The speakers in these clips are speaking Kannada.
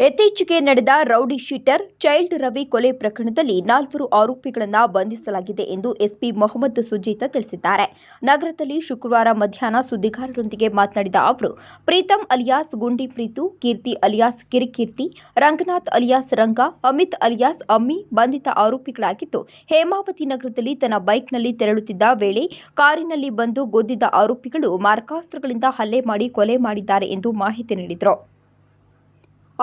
ಇತ್ತೀಚೆಗೆ ನಡೆದ ರೌಡಿ ಶೀಟರ್, ಚೈಲ್ಡ್ ರವಿ ಕೊಲೆ ಪ್ರಕರಣದಲ್ಲಿ ನಾಲ್ವರು ಆರೋಪಿಗಳನ್ನು ಬಂಧಿಸಲಾಗಿದೆ ಎಂದು ಎಸ್ಪಿ ಮೊಹಮ್ಮದ್ ಸುಜೀತ ತಿಳಿಸಿದ್ದಾರೆ. ನಗರದಲ್ಲಿ ಶುಕ್ರವಾರ ಮಧ್ಯಾಹ್ನ ಸುದ್ದಿಗಾರರೊಂದಿಗೆ ಮಾತನಾಡಿದ ಅವರು, Preetham alias, Gundi Preethu, Keerthi alias, Kirikeerthi, Ranganath alias, Ranga, Amith alias, Ammi ಬಂಧಿತ ಆರೋಪಿಗಳಾಗಿದ್ದು, ಹೇಮಾವತಿ ನಗರದಲ್ಲಿ ತನ್ನ ಬೈಕ್ನಲ್ಲಿ ತೆರಳುತ್ತಿದ್ದ ವೇಳೆ ಕಾರಿನಲ್ಲಿ ಬಂದು ಗೊದ್ದಿದ್ದ ಆರೋಪಿಗಳು ಮಾರಕಾಸ್ತ್ರಗಳಿಂದ ಹಲ್ಲೆ ಮಾಡಿ ಕೊಲೆ ಮಾಡಿದ್ದಾರೆ ಎಂದು ಮಾಹಿತಿ ನೀಡಿದರು.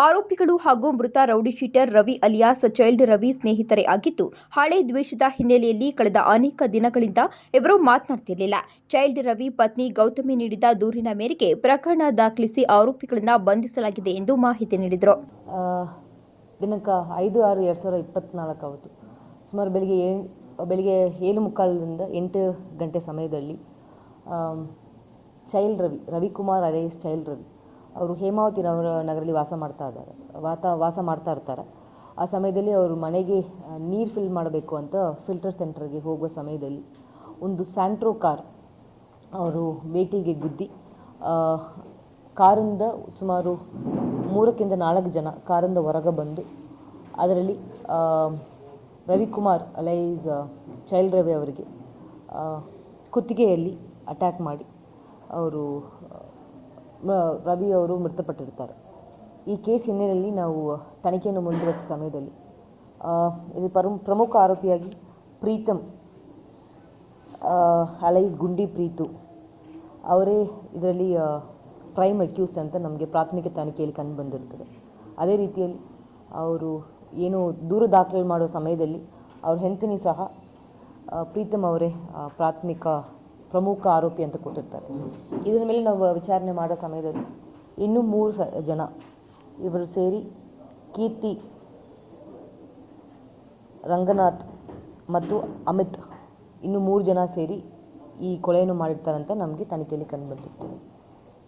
ಆರೋಪಿಗಳು ಹಾಗೂ ಮೃತ rowdy sheeter Ravi alias, child Ravi ಸ್ನೇಹಿತರೇ ಆಗಿದ್ದು, ಹಳೆ ದ್ವೇಷದ ಹಿನ್ನೆಲೆಯಲ್ಲಿ ಕಳೆದ ಅನೇಕ ದಿನಗಳಿಂದ ಇವರು ಮಾತನಾಡ್ತಿರಲಿಲ್ಲ. ಚೈಲ್ಡ್ ರವಿ ಪತ್ನಿ ಗೌತಮಿ ನೀಡಿದ ದೂರಿನ ಮೇರೆಗೆ ಪ್ರಕರಣ ದಾಖಲಿಸಿ ಆರೋಪಿಗಳನ್ನು ಬಂಧಿಸಲಾಗಿದೆ ಎಂದು ಮಾಹಿತಿ ನೀಡಿದರು. ದಿನಾಂಕ ಐದು ಆರು ಎರಡು ಸಾವಿರದ ಇಪ್ಪತ್ನಾಲ್ಕು ಅವತ್ತು, ಸುಮಾರು ಬೆಳಿಗ್ಗೆ ಬೆಳಿಗ್ಗೆ ಏಳು ಮುಕ್ಕಾಲದಿಂದ ಎಂಟು ಗಂಟೆ ಸಮಯದಲ್ಲಿ child Ravi, Ravikumar alias child Ravi ಅವರು ಹೇಮಾವತಿ ನಗರಲ್ಲಿ ವಾಸ ಮಾಡ್ತಾ ಇದ್ದಾರೆ. ವಾತ, ವಾಸ ಮಾಡ್ತಾ ಇರ್ತಾರೆ. ಆ ಸಮಯದಲ್ಲಿ ಅವರು ಮನೆಗೆ ನೀರು ಫಿಲ್ ಮಾಡಬೇಕು ಅಂತ ಫಿಲ್ಟರ್ ಸೆಂಟರ್ಗೆ ಹೋಗುವ ಸಮಯದಲ್ಲಿ ಒಂದು ಸ್ಯಾಂಟ್ರೋ ಕಾರ್ ಅವರು ವೆಹಿಕಲ್ಗೆ ಗುದ್ದಿ ಕಾರಿಂದ ಸುಮಾರು ಮೂರಕ್ಕಿಂತ ನಾಲ್ಕು ಜನ ಕಾರಿಂದ ಹೊರಗೆ ಬಂದು ಅದರಲ್ಲಿ ರವಿಕುಮಾರ್ ಅಲೈಸ್ ಚೈಲ್ಡ್ ರವಿ ಅವರಿಗೆ ಕುತ್ತಿಗೆಯಲ್ಲಿ ಅಟ್ಯಾಕ್ ಮಾಡಿ ಅವರು ರವಿ ಅವರು ಮೃತಪಟ್ಟಿರ್ತಾರೆ. ಈ ಕೇಸ್ ಹಿನ್ನೆಲೆಯಲ್ಲಿ ನಾವು ತನಿಖೆಯನ್ನು ಮುಂದುವರಿಸುವ ಸಮಯದಲ್ಲಿ ಇದು ಪರಂ, ಪ್ರಮುಖ ಆರೋಪಿಯಾಗಿ ಪ್ರೀತಮ್ ಅಲೈಸ್ ಗುಂಡಿ ಪ್ರೀತು, ಅವರೇ ಇದರಲ್ಲಿ ಪ್ರೈಮ್ ಅಕ್ಯೂಸ್ ಅಂತ ನಮಗೆ ಪ್ರಾಥಮಿಕ ತನಿಖೆಯಲ್ಲಿ ಕಂಡು ಬಂದಿರುತ್ತದೆ. ಅದೇ ರೀತಿಯಲ್ಲಿ ಅವರು ಏನು ದೂರು ದಾಖಲೆ ಮಾಡುವ ಸಮಯದಲ್ಲಿ ಅವ್ರ ಹೆಂಡತಿನಿ ಸಹ ಪ್ರೀತಮ್ ಅವರೇ ಪ್ರಾಥಮಿಕ ಪ್ರಮುಖ ಆರೋಪಿ ಅಂತ ಕೊಟ್ಟಿರ್ತಾರೆ. ಇದರ ಮೇಲೆ ನಾವು ವಿಚಾರಣೆ ಮಾಡೋ ಸಮಯದಲ್ಲಿ ಇನ್ನೂ ಮೂರು ಸ, ಜನ ಇವರು ಸೇರಿ ಕೀರ್ತಿ, ರಂಗನಾಥ್ ಮತ್ತು ಅಮಿತ್ ಇನ್ನು ಮೂರು ಜನ ಸೇರಿ ಈ ಕೊಲೆಯನ್ನು ಮಾಡಿರ್ತಾರಂತ ನಮಗೆ ತನಿಖೆಯಲ್ಲಿ ಕಂಡು ಬಂದಿರ್ತದೆ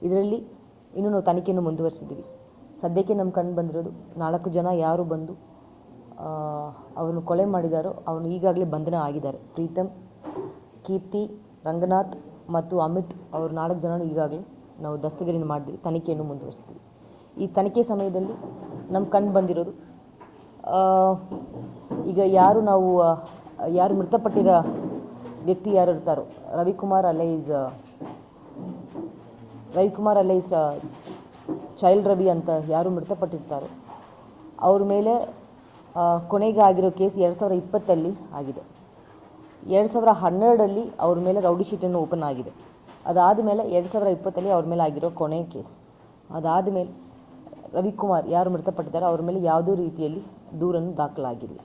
ಇದರಲ್ಲಿ ಇನ್ನೂ ನಾವು ತನಿಖೆಯನ್ನು ಮುಂದುವರಿಸಿದ್ದೀವಿ. ಸದ್ಯಕ್ಕೆ ನಮ್ಗೆ ಕಂಡು ಬಂದಿರೋದು ನಾಲ್ಕು ಜನ ಯಾರು ಬಂದು ಅವನು ಕೊಲೆ ಮಾಡಿದಾರೋ ಅವನು ಈಗಾಗಲೇ ಬಂಧನ ಆಗಿದ್ದಾರೆ. ಪ್ರೀತಮ್, ಕೀರ್ತಿ ರಂಗನಾಥ್ ಮತ್ತು ಅಮಿತ್ ಅವರು ನಾಲ್ಕು ಜನ ಈಗಾಗಲೇ ನಾವು ದಸ್ತಗಿರಿನ ಮಾಡಿದ್ವಿ ತನಿಖೆಯನ್ನು ಮುಂದುವರಿಸಿದ್ವಿ. ಈ ತನಿಖೆ ಸಮಯದಲ್ಲಿ ನಮ್ಮ ಕಂಡು ಬಂದಿರೋದು ಈಗ ಯಾರು ನಾವು ಯಾರು ಮೃತಪಟ್ಟಿರೋ ವ್ಯಕ್ತಿ ಯಾರು ಇರ್ತಾರೋ, Ravikumar alias Ravikumar alias child Ravi ಅಂತ ಯಾರು ಮೃತಪಟ್ಟಿರ್ತಾರೋ, ಅವ್ರ ಮೇಲೆ ಕೊನೆಗೆ ಆಗಿರೋ ಕೇಸ್ ಎರಡು ಸಾವಿರದ ಇಪ್ಪತ್ತಲ್ಲಿ ಆಗಿದೆ. ಎರಡು ಸಾವಿರ ಹನ್ನೆರಡರಲ್ಲಿ ಅವ್ರ ಮೇಲೆ ರೌಡಿ ಶೀಟನ್ನು ಓಪನ್ ಆಗಿದೆ. ಅದಾದ ಮೇಲೆ ಎರಡು ಸಾವಿರ ಇಪ್ಪತ್ತಲ್ಲಿ ಅವ್ರ ಮೇಲೆ ಆಗಿರೋ ಕೊನೆ ಕೇಸ್ ಅದಾದ ಮೇಲೆ ರವಿಕುಮಾರ್ ಯಾರು ಮೃತಪಟ್ಟಿದ್ದಾರೆ ಅವ್ರ ಮೇಲೆ ಯಾವುದೇ ರೀತಿಯಲ್ಲಿ ದೂರನ್ನು ದಾಖಲಾಗಿಲ್ಲ.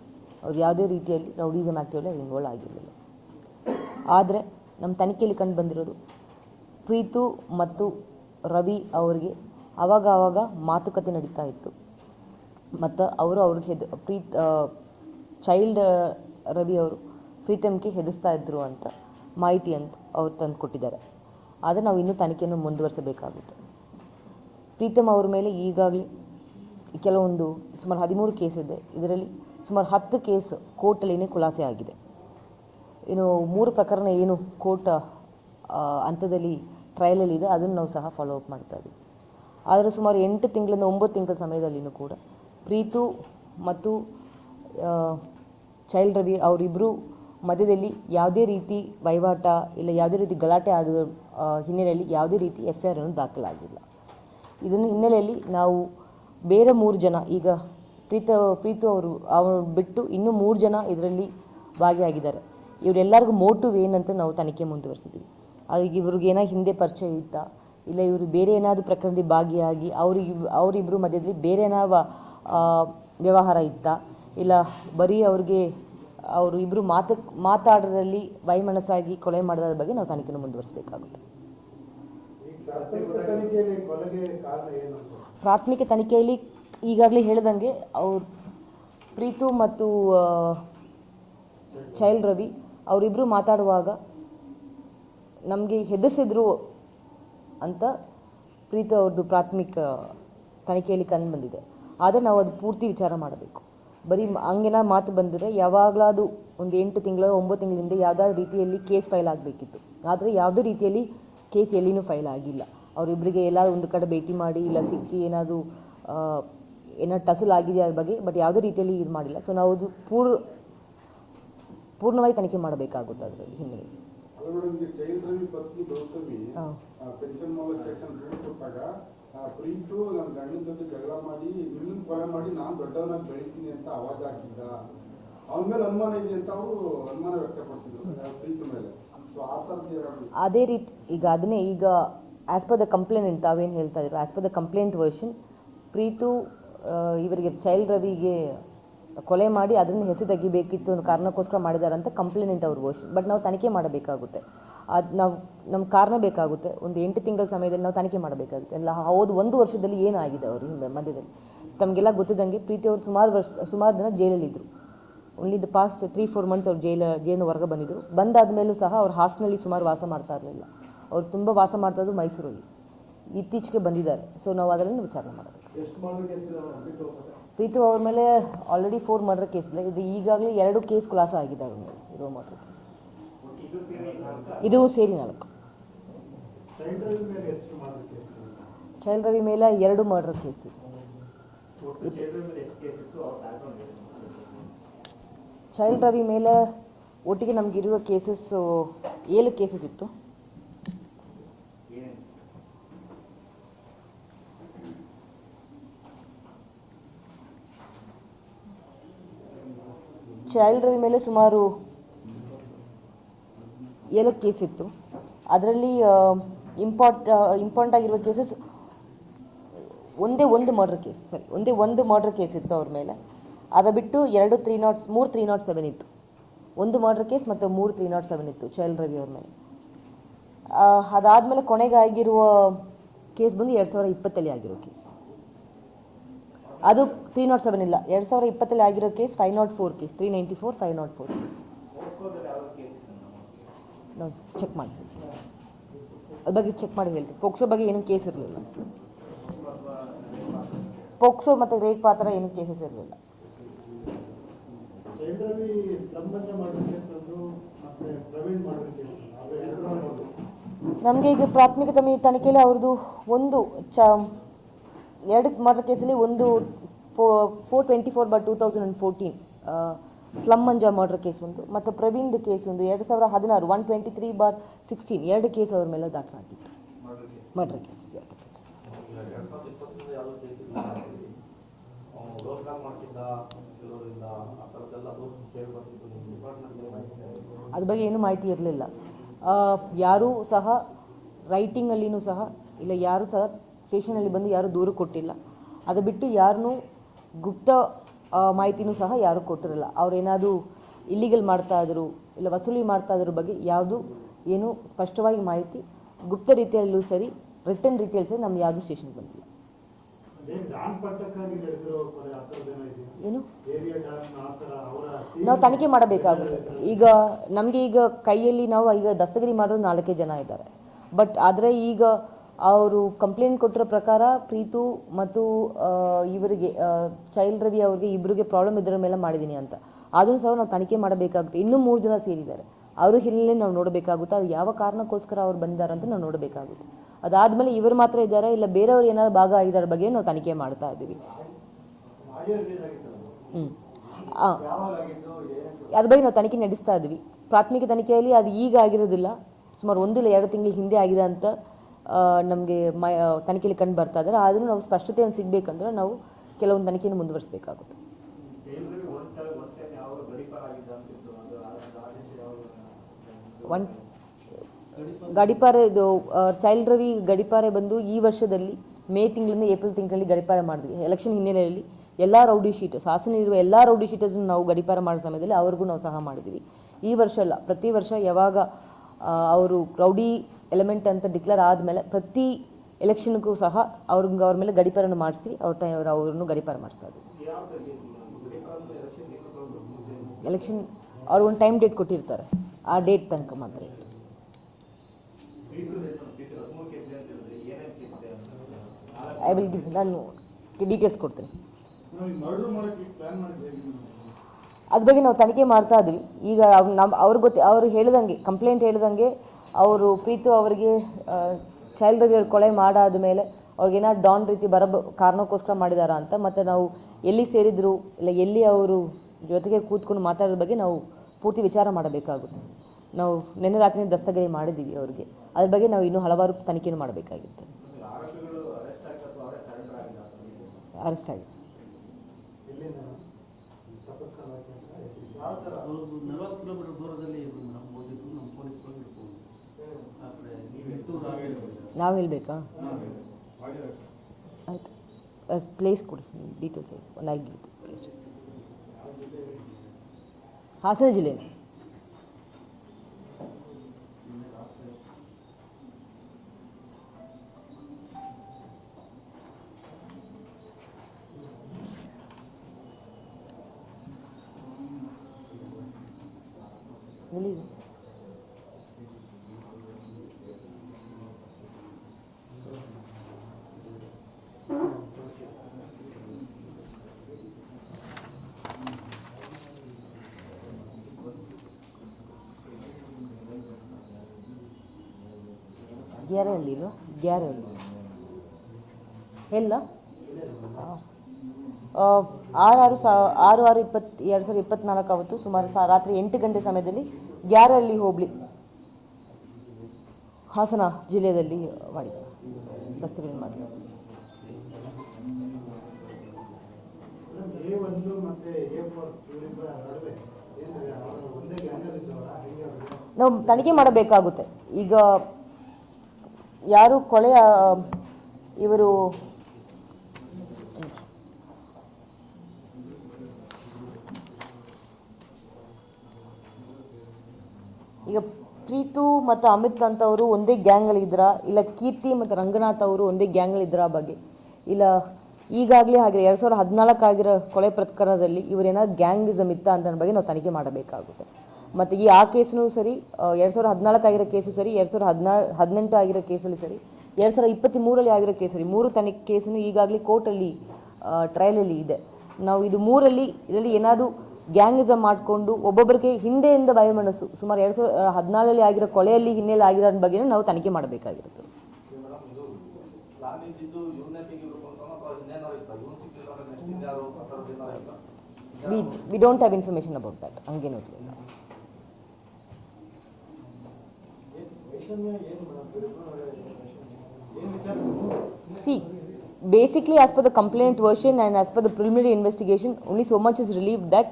ಅವ್ರು ಯಾವುದೇ ರೀತಿಯಲ್ಲಿ ರೌಡಿಸಮ್ ಆ್ಯಕ್ಟಿವಲ್ಲಿ ಇನ್ವಾಲ್ವ್ ಆಗಿರಲಿಲ್ಲ. ಆದರೆ ನಮ್ಮ ತನಿಖೆಯಲ್ಲಿ ಕಂಡು ಬಂದಿರೋದು, ಪ್ರೀತು ಮತ್ತು ರವಿ ಅವರಿಗೆ ಆವಾಗ ಆವಾಗ ಮಾತುಕತೆ ನಡೀತಾ ಇತ್ತು. ಮತ್ತು ಅವರು ಅವ್ರಿಗೆ ಪ್ರೀತ್ ಚೈಲ್ಡ್ ರವಿ ಅವರು ಪ್ರೀತಮ್ಗೆ ಹೆದರ್ಸ್ತಾ ಇದ್ರು ಅಂತ, ಮಾಹಿತಿ ಅಂತ ಅವ್ರು ತಂದು ಕೊಟ್ಟಿದ್ದಾರೆ. ಆದರೆ ನಾವು ಇನ್ನೂ ತನಿಖೆಯನ್ನು ಮುಂದುವರಿಸಬೇಕಾಗುತ್ತೆ. ಪ್ರೀತಮ್ ಅವ್ರ ಮೇಲೆ ಈಗಾಗಲೇ ಕೆಲವೊಂದು ಸುಮಾರು ಹದಿಮೂರು ಕೇಸ್ ಇದೆ. ಇದರಲ್ಲಿ ಸುಮಾರು ಹತ್ತು ಕೇಸ್ ಕೋರ್ಟಲ್ಲಿನೇ ಖುಲಾಸೆ ಆಗಿದೆ. ಇನ್ನು ಮೂರು ಪ್ರಕರಣ ಏನು ಕೋರ್ಟ್ ಹಂತದಲ್ಲಿ ಟ್ರಯಲಲ್ಲಿ ಇದೆ, ಅದನ್ನು ನಾವು ಸಹ ಫಾಲೋ ಅಪ್ ಮಾಡ್ತಾ ಇದ್ದೀವಿ. ಆದರೆ ಸುಮಾರು ಎಂಟು ತಿಂಗಳಿಂದ ಒಂಬತ್ತು ತಿಂಗಳ ಸಮಯದಲ್ಲಿನೂ ಕೂಡ ಪ್ರೀತು ಮತ್ತು ಚೈಲ್ಡ್ ರವಿ ಅವರಿಬ್ಬರು ಮಧ್ಯದಲ್ಲಿ ಯಾವುದೇ ರೀತಿ ವಹಿವಾಟ ಇಲ್ಲ, ಯಾವುದೇ ರೀತಿ ಗಲಾಟೆ ಆದ ಹಿನ್ನೆಲೆಯಲ್ಲಿ ಯಾವುದೇ ರೀತಿ ಎಫ್ ಐ ಆರ್ ಅನ್ನು ದಾಖಲಾಗಿಲ್ಲ. ಇದನ್ನು ಹಿನ್ನೆಲೆಯಲ್ಲಿ ನಾವು ಬೇರೆ ಮೂರು ಜನ, ಈಗ ಪ್ರೀತ, ಪ್ರೀತು ಅವರು ಅವರು ಬಿಟ್ಟು ಇನ್ನೂ ಮೂರು ಜನ ಇದರಲ್ಲಿ ಭಾಗಿಯಾಗಿದ್ದಾರೆ. ಇವರೆಲ್ಲರಿಗೂ ಮೋಟಿವ್ ಏನಂತ ನಾವು ತನಿಖೆ ಮುಂದುವರಿಸಿದ್ದೀವಿ. ಅವ್ರಿಗೆ ಇವ್ರಿಗೆ ಏನೋ ಹಿಂದೆ ಪರಿಚಯ ಇತ್ತಾ, ಇಲ್ಲ ಇವರು ಬೇರೆ ಏನಾದರೂ ಪ್ರಕರಣದಲ್ಲಿ ಭಾಗಿಯಾಗಿ ಅವ್ರಿಗೆ ಅವರಿಬ್ಬರು ಮಧ್ಯದಲ್ಲಿ ಬೇರೆ ಏನಾದ ವ್ಯವಹಾರ ಇತ್ತಾ, ಇಲ್ಲ ಬರೀ ಅವ್ರಿಗೆ ಅವರು ಇಬ್ಬರು ಮಾತು ಮಾತಾಡೋದ್ರಲ್ಲಿ ವೈಮನಸ್ಸಾಗಿ ಕೊಲೆ ಮಾಡೋದ್ರ ಬಗ್ಗೆ ನಾವು ತನಿಖೆಯನ್ನು ಮುಂದುವರಿಸಬೇಕಾಗುತ್ತೆ. ಪ್ರಾಥಮಿಕ ತನಿಖೆಯಲ್ಲಿ ಈಗಾಗಲೇ ಹೇಳ್ದಂಗೆ ಅವ್ರು ಪ್ರೀತು ಮತ್ತು ಚೈಲ್ಡ್ ರವಿ ಅವರಿಬ್ಬರು ಮಾತಾಡುವಾಗ ನಮಗೆ ಹೆದರ್ಸಿದ್ರು ಅಂತ ಪ್ರೀತು ಅವ್ರದ್ದು ಪ್ರಾಥಮಿಕ ತನಿಖೆಯಲ್ಲಿ ಕಂಡು ಬಂದಿದೆ. ಆದರೆ ನಾವು ಅದು ಪೂರ್ತಿ ವಿಚಾರ ಮಾಡಬೇಕು. ಬರೀ ಮ- ಮಾತು ಬಂದರೆ ಯಾವಾಗಲಾದರೂ ಒಂದು ಎಂಟು ತಿಂಗಳು ಒಂಬತ್ತು ತಿಂಗಳಿಂದ ಯಾವುದಾದ್ರು ರೀತಿಯಲ್ಲಿ ಕೇಸ್ ಫೈಲ್ ಆಗಬೇಕಿತ್ತು. ಆದರೆ ಯಾವುದೇ ರೀತಿಯಲ್ಲಿ ಕೇಸ್ ಎಲ್ಲಿನೂ ಫೈಲ್ ಆಗಿಲ್ಲ. ಅವರಿಬ್ಬರಿಗೆ ಎಲ್ಲ ಒಂದು ಕಡೆ ಭೇಟಿ ಮಾಡಿ ಇಲ್ಲ ಸಿಕ್ಕಿ ಏನಾದರೂ ಏನಾದ್ರು ಟಸಲ್ ಆಗಿದೆ ಅದ್ರ ಬಗ್ಗೆ ಬಟ್ ಯಾವುದೇ ರೀತಿಯಲ್ಲಿ ಇದು ಮಾಡಿಲ್ಲ. ಸೊ ನಾವು ಅದು ಪೂರ್ ಪೂರ್ಣವಾಗಿ ತನಿಖೆ ಮಾಡಬೇಕಾಗುತ್ತೆ ಅದರಲ್ಲಿ ಹಿನ್ನೆಲೆ. ಹಾಂ. ಪ್ರೀತು ನನ್ನ ಗಂಡನ ಜೊತೆ ಜಗಳ ಮಾಡಿ ನಿನ್ನ ಕೊಲೆ ಮಾಡಿ ನಾನು ದೊಡ್ಡವನಾಗಿ ಬೆಳಿತೀನಿ ಅಂತ ಅವಾಜ್ ಹಾಕಿದ್ದ. ಅವನ ಮೇಲೆ ಅನುಮಾನ ಇದೆ ಅಂತ ಅವರು ಅನುಮಾನ ವ್ಯಕ್ತಪಡಿಸಿದ್ರು ಪ್ರಿಂಟ್ ಮೇಲೆ. ಸೊ ಆ ಥರದ್ದು ಅದೇ ರೀತಿ, ಈಗ ಅದನ್ನೇ, ಈಗ ಆ್ಯಸ್ ಪರ್ ದ ಕಂಪ್ಲೇಂಟ್ ತಾವೇನು ಹೇಳ್ತಾ ಇದ್ರು as per the complaint version Preethu ಇವರಿಗೆ ಚೈಲ್ಡ್ ರವಿಗೆ ಕೊಲೆ ಮಾಡಿ ಅದನ್ನು ಹೆಸರು ತೆಗಿಬೇಕಿತ್ತು ಅನ್ನೋ ಕಾರಣಕ್ಕೋಸ್ಕರ ಮಾಡಿದ್ದಾರೆ ಅಂತ ಅವ್ರ ವರ್ಷನ್ ಬಟ್ ನಾವು ತನಿಖೆ ಮಾಡಬೇಕಾಗುತ್ತೆ. ಅದು ನಾವು ನಮ್ಮ ಕಾರಣ ಬೇಕಾಗುತ್ತೆ. ಒಂದು ಎಂಟು ತಿಂಗಳ ಸಮಯದಲ್ಲಿ ನಾವು ತನಿಖೆ ಮಾಡಬೇಕಾಗುತ್ತೆ. ಎಲ್ಲ ಹೌದು ಒಂದು ವರ್ಷದಲ್ಲಿ ಏನಾಗಿದೆ ಅವರು ಹಿಂದೆ ಮಧ್ಯದಲ್ಲಿ? ತಮಗೆಲ್ಲ ಗೊತ್ತಿದ್ದಂಗೆ ಪ್ರೀತಿ ಅವರು ಸುಮಾರು ವರ್ಷ ಸುಮಾರು ದಿನ ಜೈಲಲ್ಲಿದ್ದರು only the past three four months ಅವ್ರು ಜೈಲ ಜೈಲಿನ ಹೊರಗೆ ಬಂದಿದ್ದರು ಬಂದಾದ ಮೇಲೂ ಸಹ ಅವ್ರು ಹಾಸನಲ್ಲಿ ಸುಮಾರು ವಾಸ ಮಾಡ್ತಾ ಇರಲಿಲ್ಲ. ಅವ್ರು ತುಂಬ ವಾಸ ಮಾಡ್ತಾ ಇರೋದು ಮೈಸೂರಲ್ಲಿ. ಇತ್ತೀಚೆಗೆ ಬಂದಿದ್ದಾರೆ. ಸೊ ನಾವು ಅದರಲ್ಲಿ ವಿಚಾರಣೆ ಮಾಡಬೇಕು. ಪ್ರೀತು ಅವ್ರ ಮೇಲೆ ಆಲ್ರೆಡಿ ಫೋರ್ ಮರ್ಡರ್ ಕೇಸ್ ಇದೆ. ಇದು ಈಗಾಗಲೇ ಎರಡು ಕೇಸ್ ಖುಲಾಸ ಆಗಿದೆ ಅವ್ರ ಮೇಲೆ ಇರೋ ಮರ್ಡರ್ ಕೇಸ್. ಇದು ಸೇರಿ ನಾಲ್ಕು. ಚೈಲ್ಡ್ ರವಿ ಮೇಲೆ ಎರಡು ಮರ್ಡರ್ ಕೇಸ್ ಚೈಲ್ಡ್ ರವಿ ಮೇಲೆ ಎಷ್ಟು ನಮ್ಗೆ ಇತ್ತು. ಅವ್ರ ಬ್ಯಾಕ್ಗ್ರೌಂಡ್ ಚೈಲ್ಡ್ ರವಿ ಮೇಲೆ ಒಟ್ಟಿಗೆ ನಮಗಿರುವ ಕೇಸಸ್ ಏಳು ಕೇಸಸ್ ಇತ್ತು. ಚೈಲ್ಡ್ ರವಿ ಮೇಲೆ ಸುಮಾರು ಏಳು ಕೇಸ್ ಇತ್ತು. ಅದರಲ್ಲಿ ಇಂಪಾರ್ಟ್ ಇಂಪಾರ್ಟೆಂಟ್ ಆಗಿರುವ ಕೇಸಸ್ ಒಂದೇ ಒಂದು ಮರ್ಡರ್ ಕೇಸ್ ಸರಿ ಒಂದೇ ಒಂದು ಮರ್ಡರ್ ಕೇಸ್ ಇತ್ತು ಅವ್ರ ಮೇಲೆ. ಅದು ಬಿಟ್ಟು ಎರಡು ತ್ರೀ ನಾಟ್ಸ್ ಮೂರು ತ್ರೀ ನಾಟ್ ಸೆವೆನ್ ಇತ್ತು. ಒಂದು ಮರ್ಡರ್ ಕೇಸ್ ಮತ್ತು ಮೂರು ತ್ರೀ ನಾಟ್ ಸೆವೆನ್ ಇತ್ತು ಚೈಲ್ಡ್ ರವಿ ಅವ್ರ ಮೇಲೆ. ಅದಾದಮೇಲೆ ಕೊನೆಗೆ ಆಗಿರುವ ಕೇಸ್ ಬಂದು ಎರಡು ಸಾವಿರ ಇಪ್ಪತ್ತಲ್ಲಿ ಆಗಿರೋ ಕೇಸ್ ಅದು ತ್ರೀ ನಾಟ್ ಸೆವೆನ್ ಇಲ್ಲ, ಎರಡು ಸಾವಿರ ಇಪ್ಪತ್ತಲ್ಲಿ ಆಗಿರೋ case five nought four case three ninety four five nought four case ಮೋಸ್ಕೋದಲ್ಲಿ ಯಾವ ಕೇಸ್ ಇತ್ತು ನಮ್ಮ ನಾವು ಚೆಕ್ ಮಾಡಿ. ಅದ ಅದ್ರ ಬಗ್ಗೆ ಚೆಕ್ ಮಾಡಿ ಹೇಳ್ತೀವಿ ಪೋಕ್ಸೋ ಬಗ್ಗೆ ಏನೂ ಕೇಸ್ ಇರಲಿಲ್ಲ. ಪೋಕ್ಸೋ ಮತ್ತು ರೇಟ್ ಪಾತ್ರ ಏನೂ ಕೇಸಸ್ ಇರಲಿಲ್ಲ. ನಮಗೆ ಈಗ ಪ್ರಾಥಮಿಕ ತಮಿ ತನಿಖೆಯಲ್ಲಿ ಅವ್ರದ್ದು ಒಂದು ಚ ಎರಡು ಮರ್ಡರ್ ಕೇಸಲ್ಲಿ ಒಂದು ಫೋ four twenty four by two thousand and fourteen slum Manja murder case ಒಂದು ಮತ್ತು ಪ್ರವೀಣ್ದು ಕೇಸ್ ಒಂದು ಎರಡು ಸಾವಿರ ಹದಿನಾರು one twenty three bar sixteen ಎರಡು ಕೇಸ್ ಅವ್ರ ಮೇಲೆ ದಾಖಲಾಗಿತ್ತು. ಮರ್ಡರ್ ಕೇಸಸ್ ಎರಡು ಕೇಸಸ್. ಅದ್ರ ಬಗ್ಗೆ ಏನೂ ಮಾಹಿತಿ ಇರಲಿಲ್ಲ. ಯಾರೂ ಸಹ ರೈಟಿಂಗಲ್ಲಿನೂ ಸಹ ಇಲ್ಲ ಯಾರೂ ಸಹ ಸ್ಟೇಷನಲ್ಲಿ ಬಂದು ಯಾರೂ ದೂರು ಕೊಟ್ಟಿಲ್ಲ. ಅದು ಬಿಟ್ಟು ಯಾರನ್ನೂ ಗುಪ್ತ ಮಾಹಿತಿನೂ ಸಹ ಯಾರೂ ಕೊಟ್ಟಿರಲ್ಲ. ಅವರೇನಾದರೂ ಇಲ್ಲಿಗಲ್ ಮಾಡ್ತಾ ಇದ್ರು ಇಲ್ಲ ವಸೂಲಿ ಮಾಡ್ತಾ ಇದ್ರ ಬಗ್ಗೆ ಯಾವುದು ಏನು ಸ್ಪಷ್ಟವಾಗಿ ಮಾಹಿತಿ ಗುಪ್ತ ರೀತಿಯಲ್ಲೂ ಸರಿ ರಿಟರ್ನ್ ರೀತಿಯಲ್ಲಿ ಸರಿ ನಮ್ಗೆ ಯಾವುದು ಸ್ಟೇಷನ್ಗೆ ಬಂದಿಲ್ಲ. ಏನು ನಾವು ತನಿಖೆ ಮಾಡಬೇಕಾಗುತ್ತೆ. ಈಗ ನಮಗೆ ಈಗ ಕೈಯಲ್ಲಿ ನಾವು ಈಗ ದಸ್ತಗಿರಿ ಮಾಡೋರು ನಾಲ್ಕೇ ಜನ ಇದ್ದಾರೆ. ಬಟ್ ಆದರೆ ಈಗ ಅವರು ಕಂಪ್ಲೇಂಟ್ ಕೊಟ್ಟಿರೋ ಪ್ರಕಾರ ಪ್ರೀತು ಮತ್ತು ಇವರಿಗೆ ಚೈಲ್ಡ್ ರವಿ ಅವ್ರಿಗೆ ಇಬ್ಬರಿಗೆ ಪ್ರಾಬ್ಲಮ್ ಇದ್ರ ಮೇಲೆ ಮಾಡಿದ್ದೀನಿ ಅಂತ. ಆದರೂ ಸಹ ನಾವು ತನಿಖೆ ಮಾಡಬೇಕಾಗುತ್ತೆ. ಇನ್ನೂ ಮೂರು ಜನ ಸೇರಿದ್ದಾರೆ. ಅವರು ಹಿನ್ನೆಲೆ ನಾವು ನೋಡಬೇಕಾಗುತ್ತೆ. ಅದು ಯಾವ ಕಾರಣಕ್ಕೋಸ್ಕರ ಅವ್ರು ಬಂದಿದ್ದಾರೆ ಅಂತ ನಾವು ನೋಡಬೇಕಾಗುತ್ತೆ. ಅದಾದಮೇಲೆ ಇವರು ಮಾತ್ರ ಇದ್ದಾರೆ, ಇಲ್ಲ ಬೇರೆಯವ್ರು ಏನಾದ್ರು ಭಾಗ ಆಗಿದ್ದಾರೆ ಬಗ್ಗೆ ನಾವು ತನಿಖೆ ಮಾಡ್ತಾ ಇದ್ದೀವಿ. ಹ್ಞೂ ಅದ್ರ ಬಗ್ಗೆ ನಾವು ತನಿಖೆ ನಡೆಸ್ತಾ ಇದ್ವಿ ಪ್ರಾಥಮಿಕ ತನಿಖೆಯಲ್ಲಿ ಅದು ಈಗ ಆಗಿರೋದಿಲ್ಲ. ಸುಮಾರು ಒಂದಿಲ್ಲ ಎರಡು ತಿಂಗಳ ಹಿಂದೆ ಆಗಿದೆ ಅಂತ ನಮಗೆ ಮೈ ತನಿಖೆಯಲ್ಲಿ ಕಂಡು ಬರ್ತಾ ಇದ್ದಾರೆ. ಆದರೂ ನಾವು ಸ್ಪಷ್ಟತೆಯನ್ನು ಸಿಗಬೇಕಂದ್ರೆ ನಾವು ಕೆಲವೊಂದು ತನಿಖೆಯನ್ನು ಮುಂದುವರಿಸಬೇಕಾಗುತ್ತೆ. ಒನ್ ಗಡಿಪಾರೆ ಇದು ಚೈಲ್ಡ್ ರವಿ ಗಡಿಪಾರೆ ಬಂದು ಈ ವರ್ಷದಲ್ಲಿ ಮೇ ತಿಂಗಳಿಂದ ಏಪ್ರಿಲ್ ತಿಂಗಳಲ್ಲಿ ಗಡಿಪಾರೆ ಮಾಡಿದ್ವಿ. ಎಲೆಕ್ಷನ್ ಹಿನ್ನೆಲೆಯಲ್ಲಿ ಎಲ್ಲ ರೌಡಿ ಶೀಟರ್ಸ್ ಇರುವ ಎಲ್ಲ ರೌಡಿ ಶೀಟರ್ಸ್ ನಾವು ಗಡಿಪಾರ ಮಾಡೋ ಸಮಯದಲ್ಲಿ ಅವ್ರಿಗೂ ನಾವು ಸಹ ಮಾಡಿದ್ವಿ. ಈ ವರ್ಷ ಅಲ್ಲ, ಪ್ರತಿ ವರ್ಷ ಯಾವಾಗ ಅವರು ರೌಡಿ ಎಲಿಮೆಂಟ್ ಅಂತ ಡಿಕ್ಲೇರ್ ಆದಮೇಲೆ ಪ್ರತಿ ಎಲೆಕ್ಷನ್ಗೂ ಸಹ ಅವ್ರಿಗೆ ಅವ್ರ ಮೇಲೆ ಗಡಿಪಾರನ್ನು ಮಾಡಿಸಿ, ಅವ್ರ ಟೈ ಅವ್ರನ್ನು ಗಡಿಪಾರ ಮಾಡಿಸ್ತಾ ಇದ್ದೀವಿ ಎಲೆಕ್ಷನ್ ಅವ್ರು ಒಂದು ಟೈಮ್ ಡೇಟ್ ಕೊಟ್ಟಿರ್ತಾರೆ, ಆ ಡೇಟ್ ತನಕ ಮಾತ್ರ ಐ ವಿಲ್ ಗಿವ್ ನಾನು ಡೀಟೇಲ್ಸ್ ಕೊಡ್ತೀನಿ. ಅದ್ರ ಬಗ್ಗೆ ನಾವು ತನಿಖೆ ಮಾಡ್ತಾ ಇದ್ವಿ. ಈಗ ನಮ್ಮ ಅವ್ರಿಗೆ ಗೊತ್ತಿ, ಅವ್ರು ಹೇಳಿದಂಗೆ ಕಂಪ್ಲೇಂಟ್ ಹೇಳಿದಂಗೆ ಅವರು ಪ್ರೀತು ಅವರಿಗೆ ಚೈಲ್ಡ್ ರವಿ ಕೊಳೆ ಮಾಡಾದ ಮೇಲೆ ಅವ್ರಿಗೇನಾದ್ರು ಡಾನ್ ರೀತಿ ಬರೋ ಕಾರಣಕ್ಕೋಸ್ಕರ ಮಾಡಿದಾರ ಅಂತ. ಮತ್ತು ನಾವು ಎಲ್ಲಿ ಸೇರಿದ್ರು, ಇಲ್ಲ ಎಲ್ಲಿ ಅವರು ಜೊತೆಗೆ ಕೂತ್ಕೊಂಡು ಮಾತಾಡೋದ್ರ ಬಗ್ಗೆ ನಾವು ಪೂರ್ತಿ ವಿಚಾರ ಮಾಡಬೇಕಾಗುತ್ತೆ. ನಾವು ನಿನ್ನೆ ರಾತ್ರಿ ದಸ್ತಗಿರಿ ಮಾಡಿದ್ದೀವಿ ಅವರಿಗೆ. ಅದ್ರ ಬಗ್ಗೆ ನಾವು ಇನ್ನೂ ಹಲವಾರು ತನಿಖೆಯನ್ನು ಮಾಡಬೇಕಾಗಿತ್ತು. ಅರೆಸ್ಟ್ ಆಗಿದೆ ದೂರದಲ್ಲಿ ಇದ್ರು ಮೇಡಮ್ ಹೋಗಿದ್ದು ನಮ್ಮ ಪೊಲೀಸ್ಗಳು ಹಿಡ್ಕೊಂಡು ಆ ಕಡೆ ಮೆಟ್ಟೂರು ಆ ಕಡೆ ಹೋಗಿದ್ದಾರೆ. ನಾವು ಹೇಳಬೇಕಾ ಆಯಿತು. ಪ್ಲೇಸ್ ಕೊಡಿ ಡೀಟೇಲ್ಸ್ ಹೇಳಿ ಒಂದು ಐದು ಪ್ಲೇಸ್ ಹಾಸನ ಜಿಲ್ಲೆ ಎಲ್ಲಿದೆ? ಗ್ಯಾರಹಳ್ಳಿ ಇಲ್ವಾ? ಗ್ಯಾರಹಳ್ಳಿ ಎಲ್ಲ? ಆರು ಆರು ಸಾ ಆರು ಆರು ಇಪ್ಪತ್ತು ಎರಡು ಸಾವಿರದ ಇಪ್ಪತ್ನಾಲ್ಕು ಅವತ್ತು ಸುಮಾರು ಸಾ ರಾತ್ರಿ ಎಂಟು ಗಂಟೆ ಸಮಯದಲ್ಲಿ ಗ್ಯಾರಹಳ್ಳಿ ಹೋಬಳಿ. ಹಾಸನ ಜಿಲ್ಲೆಯಲ್ಲಿ ಮಾಡಿ ದಸ್ತಗಿರಿ ಮಾಡಿ. ನಾವು ತನಿಖೆ ಮಾಡಬೇಕಾಗುತ್ತೆ. ಈಗ ಯಾರು ಕೊಳೆಯ ಇವರು ಈಗ ಪ್ರೀತು ಮತ್ತು ಅಮಿತ್ ಅಂತವರು ಒಂದೇ ಗ್ಯಾಂಗ್ಗಳಿದ್ರಾ? ಇಲ್ಲ ಕೀರ್ತಿ ಮತ್ತು ರಂಗನಾಥ್ ಅವರು ಒಂದೇ ಗ್ಯಾಂಗ್ಗಳಿದ್ರ ಬಗ್ಗೆ? ಇಲ್ಲ ಈಗಾಗಲೇ ಹಾಗೆ ಎರಡು ಸಾವಿರದ ಹದಿನಾಲ್ಕು ಆಗಿರೋ ಕೊಲೆ ಪ್ರಕರಣದಲ್ಲಿ ಇವರೇನಾದ್ರು ಗ್ಯಾಂಗಿಸಮ್ ಇತ್ತಾ ಅಂತ ಬಗ್ಗೆ ನಾವು ತನಿಖೆ ಮಾಡಬೇಕಾಗುತ್ತೆ. ಮತ್ತು ಈ ಆ ಕೇಸ್ನೂ ಸರಿ ಎರಡು ಸಾವಿರದ ಹದಿನಾಲ್ಕು ಆಗಿರೋ ಕೇಸು ಸರಿ ಎರಡು ಸಾವಿರದ ಹದಿನಾರು ಹದಿನೆಂಟು ಆಗಿರೋ ಕೇಸಲ್ಲಿ ಸರಿ ಎರಡು ಸಾವಿರದ ಇಪ್ಪತ್ತ್ಮೂರಲ್ಲಿ ಆಗಿರೋ ಕೇಸ್ ಸರಿ ಮೂರು ತನಿಖೆ ಕೇಸನ್ನು ಈಗಾಗಲೇ ಕೋರ್ಟಲ್ಲಿ ಟ್ರಯಲಲ್ಲಿ ಇದೆ. ನಾವು ಇದು ಮೂರಲ್ಲಿ ಇದರಲ್ಲಿ ಏನಾದರೂ ಗ್ಯಾಂಗಿಸಮ್ ಮಾಡಿಕೊಂಡು ಒಬ್ಬೊಬ್ಬರಿಗೆ ಹಿಂದೆಯಿಂದ ಬಯಮನಸ್ಸು ಸುಮಾರು ಎರಡು ಸಾವಿರದ ಹದಿನಾರರಲ್ಲಿ ಆಗಿರೋ ಕೊಲೆಯಲ್ಲಿ ಹಿನ್ನೆಲೆ ಆಗಿರೋ ಬಗ್ಗೆ ನಾವು ತನಿಖೆ ಮಾಡಬೇಕಾಗಿರುತ್ತೆ. We don't have information about that ಹಂಗೇನು See, basically as per the complaint version and as per the preliminary investigation, only so much is relieved that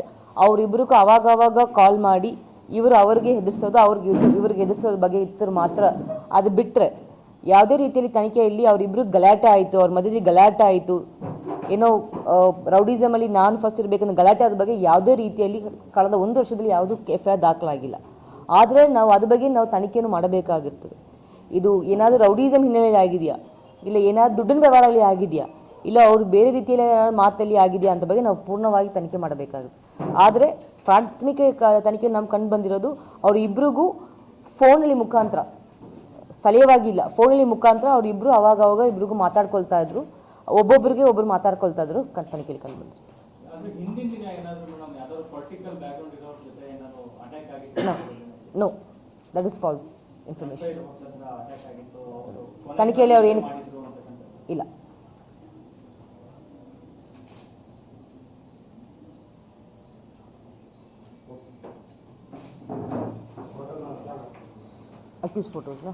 ಅವಾಗ ಅವಾಗ ಕಾಲ್ ಮಾಡಿ ಇವರು ಅವ್ರಿಗೆ ಹೆದರ್ಸೋದು ಅವ್ರಿಗೆ ಇವ್ರು- ಇವ್ರಿಗೆ ಹೆದರ್ಸೋದ್ರ ಬಗ್ಗೆ ಇತ್ತು ಮಾತ್ರ. ಅದು ಬಿಟ್ಟರೆ ಯಾವುದೇ ರೀತಿಯಲ್ಲಿ ತನಿಖೆಯಲ್ಲಿ ಅವರಿಬ್ಬರು ಗಲಾಟೆ ಆಯಿತು ಅವ್ರ ಮಧ್ಯದಲ್ಲಿ ಗಲಾಟೆ ಆಯಿತು. ಏನೋ ರೌಡಿಸಮಲ್ಲಿ ನಾನು ಫಸ್ಟ್ ಇರಬೇಕಂದ್ರೆ ಗಲಾಟೆ ಆದ ಬಗ್ಗೆ ಯಾವುದೇ ರೀತಿಯಲ್ಲಿ ಕಳೆದ ಒಂದು ವರ್ಷದಲ್ಲಿ ಯಾವುದೂ ಎಫ್ ಐ ಆರ್ ದಾಖಲಾಗಿಲ್ಲ. ಆದರೆ ನಾವು ಅದ್ರ ಬಗ್ಗೆ ನಾವು ತನಿಖೆಯನ್ನು ಮಾಡಬೇಕಾಗುತ್ತದೆ ಇದು ಏನಾದರೂ ರೌಡಿಸಮ್ ಹಿನ್ನೆಲೆಯಲ್ಲಿ ಆಗಿದೆಯಾ? ಇಲ್ಲ ಏನಾದರೂ ದುಡ್ಡಿನ ವ್ಯವಹಾರಗಳಲ್ಲಿ ಆಗಿದೆಯಾ? ಇಲ್ಲ ಅವರು ಬೇರೆ ರೀತಿಯಲ್ಲಿ ಮಾತಲ್ಲಿ ಆಗಿದೆಯಾ ಅಂತ ಬಗ್ಗೆ ನಾವು ಪೂರ್ಣವಾಗಿ ತನಿಖೆ ಮಾಡಬೇಕಾಗುತ್ತೆ ಆದರೆ ಪ್ರಾಥಮಿಕ ತನಿಖೆ ನಮ್ಗೆ ಕಂಡು ಬಂದಿರೋದು ಅವ್ರು ಇಬ್ರಿಗೂ ಫೋನಲ್ಲಿ ಮುಖಾಂತರ ಸ್ಥಳೀಯವಾಗಿಲ್ಲ ಫೋನಲ್ಲಿ ಮುಖಾಂತರ ಅವರಿಬ್ಬರು ಅವಾಗ ಅವಾಗ ಇಬ್ರಿಗೂ ಮಾತಾಡ್ಕೊಳ್ತಾ ಇದ್ರು. ಒಬ್ಬೊಬ್ಬರಿಗೆ ಒಬ್ಬರು ಮಾತಾಡ್ಕೊಳ್ತಾ ಇದ್ರು ತನಿಖೆಯಲ್ಲಿ ಕಂಡು ಬಂದರು ಹಿಂದಿನ ದಿನ ಏನಾದರೂ ಮೇಡಮ್ ಯಾವ್ದಾದ್ರು ಪರ್ಟಿಕಲ್ ಬ್ಯಾಕ್ಗ್ರೌಂಡ್ ಇರೋರ ಜೊತೆ ಏನಾದರೂ ಅಟ್ಯಾಕ್ ಆಗಿತ್ತು no that is false information attack ಆಗಿತ್ತು ಅವರು ತನಿಖೆಯಲ್ಲಿ ಅವ್ರು ಏನು ಮಾಡಿದ್ರು ಅಂತಕ್ಕಂಥ ಇಲ್ಲ ಅಕ್ಯೂಸ್ ಫೋಟೋಸ್ನಾ